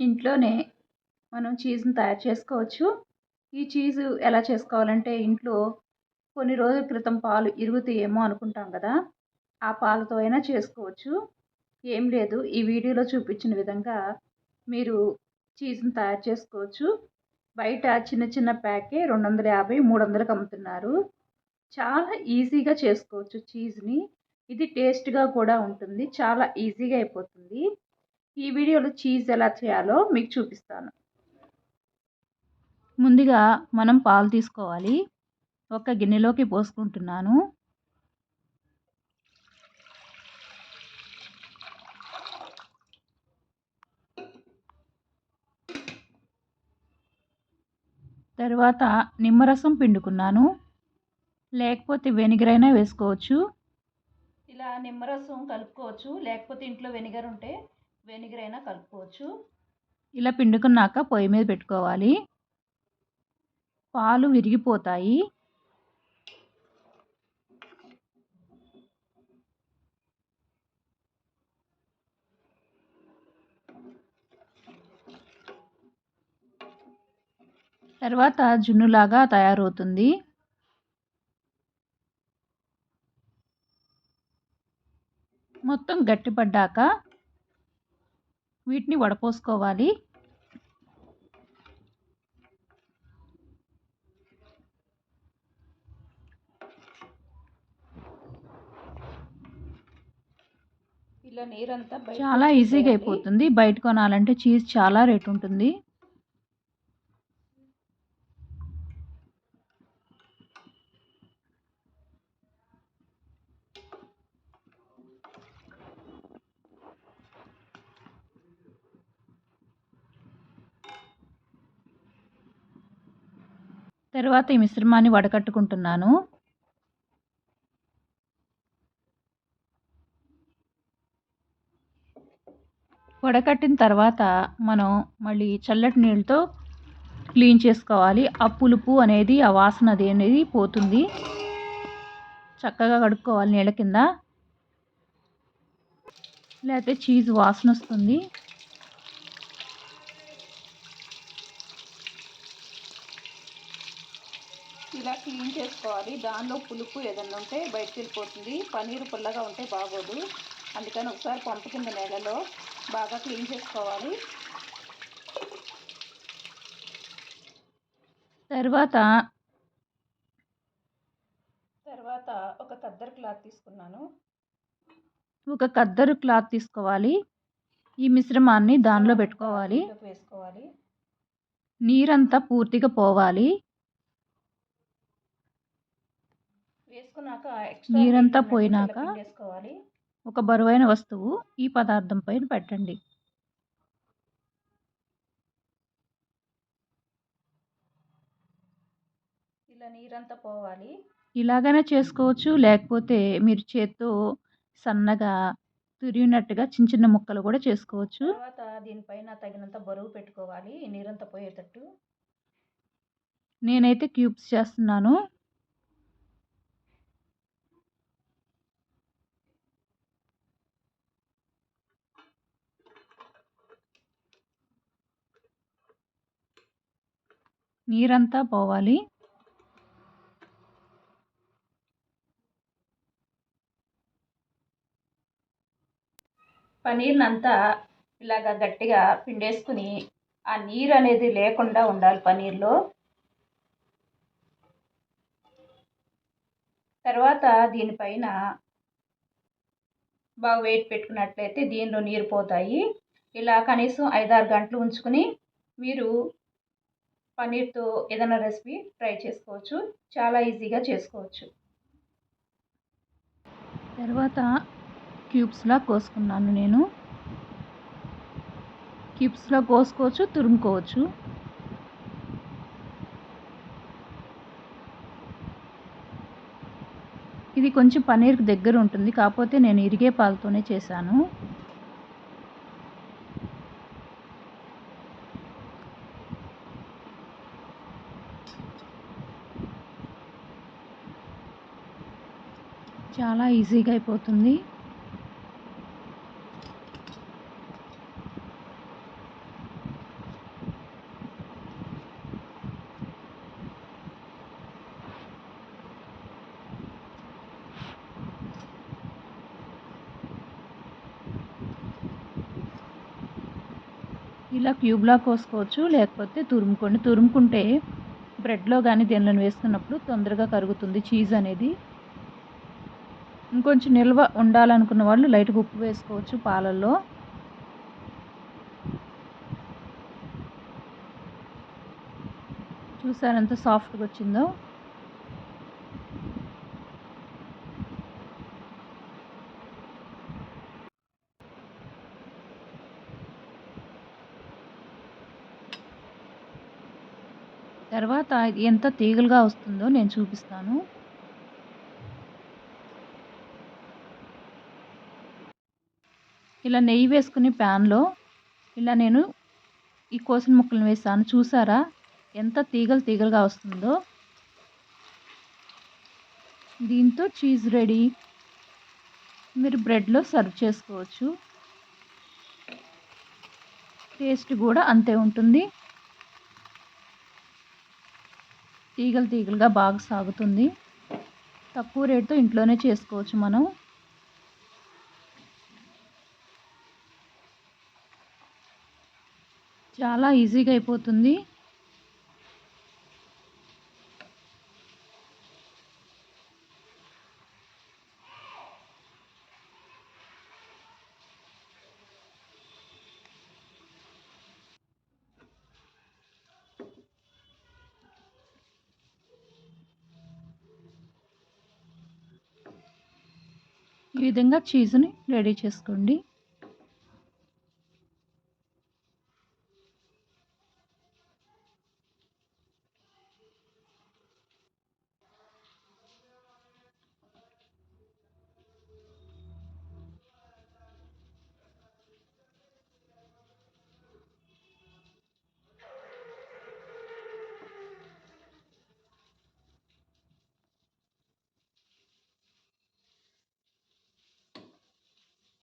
ఇంట్లోనే మనం చీజ్ని తయారు చేసుకోవచ్చు. ఈ చీజు ఎలా చేసుకోవాలంటే ఇంట్లో కొన్ని రోజుల క్రితం పాలు ఇరుగుతాయేమో అనుకుంటాం కదా ఆ పాలతో అయినా చేసుకోవచ్చు. ఏం లేదు ఈ వీడియోలో చూపించిన విధంగా మీరు చీజ్ని తయారు చేసుకోవచ్చు. బయట చిన్న చిన్న ప్యాకే రెండు వందల యాభై మూడు వందలకు అమ్ముతున్నారు. చాలా ఈజీగా చేసుకోవచ్చు చీజ్ని. ఇది టేస్ట్గా కూడా ఉంటుంది చాలా ఈజీగా అయిపోతుంది. ఈ వీడియోలో చీజ్ ఎలా చేయాలో మీకు చూపిస్తాను. ముందుగా మనం పాలు తీసుకోవాలి. ఒక గిన్నెలోకి పోసుకుంటున్నాను. తర్వాత నిమ్మరసం పిండుకున్నాను. లేకపోతే వెనిగర్ అయినా వేసుకోవచ్చు. ఇలా నిమ్మరసం కలుపుకోవచ్చు. లేకపోతే ఇంట్లో వెనిగర్ ఉంటే వెనిగర్ అయినా కలుపుకోవచ్చు. ఇలా పిండుకున్నాక పొయ్యి మీద పెట్టుకోవాలి. పాలు విరిగిపోతాయి. తర్వాత జున్నులాగా తయారవుతుంది. మొత్తం గట్టిపడ్డాక వీటిని వడపోసుకోవాలి. ఇలా నీరంతా చాలా ఈజీగా అయిపోతుంది. బయట కొనాలంటే చీజ్ చాలా రేట్ ఉంటుంది. తర్వాత ఈ మిశ్రమాన్ని వడకట్టుకుంటున్నాను. వడకట్టిన తర్వాత మనం మళ్ళీ చల్లటి నీళ్ళతో క్లీన్ చేసుకోవాలి. ఆ పులుపు అనేది ఆ వాసన అది అనేది పోతుంది. చక్కగా కడుక్కోవాలి నీళ్ళ కింద. లేకపోతే చీజ్ వాసన వస్తుంది. ఇలా క్లీన్ చేసుకోవాలి. దానిలో పులుపు ఏదన్నా ఉంటే బయటకు వెళ్ళిపోతుంది. పన్నీరు పుల్లగా ఉంటే బాగోదు. అందుకని ఒకసారి పంపు కింద నెలలో బాగా క్లీన్ చేసుకోవాలి. తర్వాత తర్వాత ఒక కద్దరు క్లాత్ తీసుకున్నాను. ఒక కద్దరు క్లాత్ తీసుకోవాలి. ఈ మిశ్రమాన్ని దానిలో పెట్టుకోవాలి. వేసుకోవాలి. నీరంతా పూర్తిగా పోవాలి. నీరంతా పోయినాక ఒక బరువైన వస్తువు ఈ పదార్థం పైన పెట్టండి. ఇలా నీరంతా పోవాలి. ఇలాగైనా చేసుకోవచ్చు లేకపోతే మీరు చేత్తో సన్నగా తురిగినట్టుగా చిన్న చిన్న ముక్కలు కూడా చేసుకోవచ్చు. తర్వాత దీనిపైన తగినంత బరువు పెట్టుకోవాలి నీరంతా పోయేటట్టు. నేనైతే క్యూబ్స్ చేస్తున్నాను. నీరంతా పోవాలి. పనీర్నంతా ఇలాగ గట్టిగా పిండేసుకుని ఆ నీరు అనేది లేకుండా ఉండాలి పనీర్లో. తర్వాత దీనిపైన బాగా వెయిట్ పెట్టుకున్నట్లయితే దీనిలో నీరు పోతాయి. ఇలా కనీసం ఐదారు గంటలు ఉంచుకుని మీరు పన్నీర్తో ఏదైనా రెసిపీ ట్రై చేసుకోవచ్చు. చాలా ఈజీగా చేసుకోవచ్చు. తర్వాత క్యూబ్స్లా కోసుకున్నాను నేను. క్యూబ్స్లా కోసుకోవచ్చు తురుముకోవచ్చు. ఇది కొంచెం పన్నీర్కి దగ్గర ఉంటుంది. కాకపోతే నేను ఇరిగే పాలతోనే చేశాను. చాలా ఈజీగా అయిపోతుంది. ఇలా క్యూబ్లా కోసుకోవచ్చు లేకపోతే తురుముకోండి. తురుముకుంటే బ్రెడ్లో కానీ దేనిలో వేసుకున్నప్పుడు తొందరగా కరుగుతుంది చీజ్ అనేది. ఇంకొంచెం నిల్వ ఉండాలనుకున్న వాళ్ళు లైట్గా ఉప్పు వేసుకోవచ్చు పాలల్లో. చూసారు ఎంత సాఫ్ట్గా వచ్చిందో? తర్వాత ఎంత తీగలుగా వస్తుందో నేను చూపిస్తాను. ఇలా నెయ్యి వేసుకుని ప్యాన్లో ఇలా నేను ఈ కోసిన ముక్కలను వేసాను. చూసారా? ఎంత తీగలు తీగలుగా వస్తుందో. దీంతో చీజ్ రెడీ. మీరు బ్రెడ్లో సర్వ్ చేసుకోవచ్చు. టేస్ట్ కూడా అంతే ఉంటుంది. తీగలు తీగలుగా బాగా సాగుతుంది. తక్కువ రేటుతో ఇంట్లోనే చేసుకోవచ్చు మనం. చాలా ఈజీగా అయిపోతుంది. ఈ విధంగా చీజ్ని రెడీ చేసుకోండి.